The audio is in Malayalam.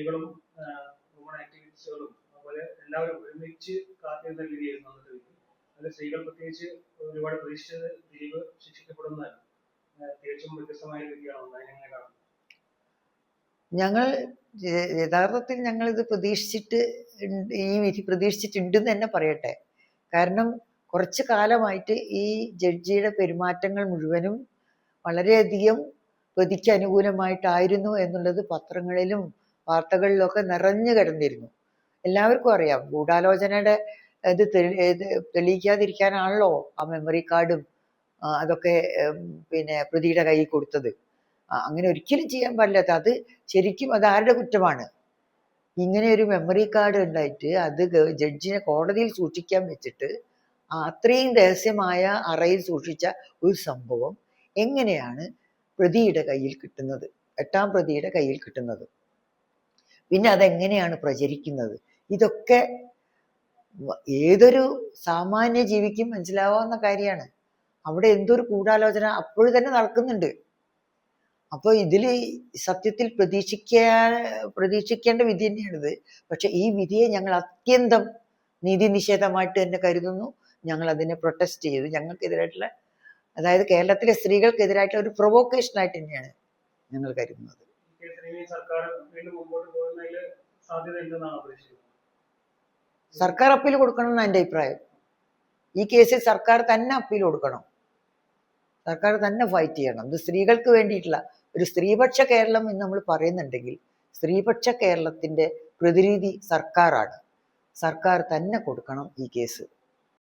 സ്ത്രീകളും വുമൺ ആക്ടിവിസ്റ്റുകളും അതുപോലെ എല്ലാവരും ഒരുമിച്ച് കാത്തിരുന്ന രീതിയായിരുന്നു അന്നത്തെ വിധി അതിൽ സ്ത്രീകൾ പ്രത്യേകിച്ച് ഒരുപാട് പ്രതീക്ഷിച്ചത് ദിലീപ് ശിക്ഷിക്കപ്പെടുന്നതാണ് തികച്ചും വ്യത്യസ്തമായ ഒരു വിധിയാണ് അതിനെങ്ങനെ കാണും ഞങ്ങൾ യഥാർത്ഥത്തിൽ ഞങ്ങൾ ഇത് പ്രതീക്ഷിച്ചിട്ട് ഈ വിധി പ്രതീക്ഷിച്ചിട്ടുണ്ടെന്ന് തന്നെ പറയട്ടെ. കാരണം കുറച്ച് കാലമായിട്ട് ഈ ജഡ്ജിയുടെ പെരുമാറ്റങ്ങൾ മുഴുവനും വളരെയധികം പ്രതിക്ക് അനുകൂലമായിട്ടായിരുന്നു എന്നുള്ളത് പത്രങ്ങളിലും വാർത്തകളിലൊക്കെ നിറഞ്ഞു കിടന്നിരുന്നു. എല്ലാവർക്കും അറിയാം. ഗൂഢാലോചനയുടെ ഇത് തെളി- തെളിയിക്കാതിരിക്കാനാണല്ലോ ആ മെമ്മറി കാർഡും അതൊക്കെ പിന്നെ പ്രതിയുടെ കയ്യിൽ കൊടുത്തത്. അങ്ങനെ ഒരിക്കലും ചെയ്യാൻ പാടില്ലാത്ത അത് ശരിക്കും അത് ആരുടെ കുറ്റമാണ്? ഇങ്ങനെ ഒരു മെമ്മറി കാർഡ് ഉണ്ടായിട്ട് അത് ജഡ്ജിനെ കോടതിയിൽ സൂക്ഷിക്കാൻ വെച്ചിട്ട് അത്രയും രഹസ്യമായ അറയിൽ സൂക്ഷിച്ച ഒരു സംഭവം എങ്ങനെയാണ് പ്രതിയുടെ കയ്യിൽ കിട്ടുന്നത്? എട്ടാം പ്രതിയുടെ കയ്യിൽ കിട്ടുന്നത്. പിന്നെ അതെങ്ങനെയാണ് പ്രചരിക്കുന്നത്? ഇതൊക്കെ ഏതൊരു സാമാന്യ ജീവിക്കും മനസ്സിലാവാവുന്ന കാര്യമാണ്. അവിടെ എന്തൊരു കൂടാലോചന അപ്പോഴും തന്നെ നടക്കുന്നുണ്ട്. അപ്പോൾ ഇതിൽ സത്യത്തിൽ പ്രതീക്ഷിക്കാൻ പ്രതീക്ഷിക്കേണ്ട വിധി തന്നെയാണിത്. പക്ഷെ ഈ വിധിയെ ഞങ്ങൾ അത്യന്തം നീതി നിഷേധമായിട്ട് തന്നെ കരുതുന്നു. ഞങ്ങൾ അതിനെ പ്രൊട്ടസ്റ്റ് ചെയ്തു. ഞങ്ങൾക്കെതിരായിട്ടുള്ള അതായത് കേരളത്തിലെ സ്ത്രീകൾക്കെതിരായിട്ടുള്ള ഒരു പ്രൊവോക്കേഷൻ ആയിട്ട് തന്നെയാണ് ഞങ്ങൾ കരുതുന്നത്. സർക്കാർ വീണ്ടും മുമ്പോട്ട് പോകുന്നതിൽ സർക്കാർ അപ്പീൽ കൊടുക്കണം എന്നാണ് എന്റെ അഭിപ്രായം. ഈ കേസിൽ സർക്കാർ തന്നെ അപ്പീൽ കൊടുക്കണം. സർക്കാർ തന്നെ ഫൈറ്റ് ചെയ്യണം. ഇത് സ്ത്രീകൾക്ക് വേണ്ടിയിട്ടുള്ള ഒരു സ്ത്രീപക്ഷ കേരളം എന്ന് നമ്മൾ പറയുന്നുണ്ടെങ്കിൽ സ്ത്രീപക്ഷ കേരളത്തിന്റെ പ്രതിനിധി സർക്കാരാണ്. സർക്കാർ തന്നെ കൊടുക്കണം ഈ കേസ്.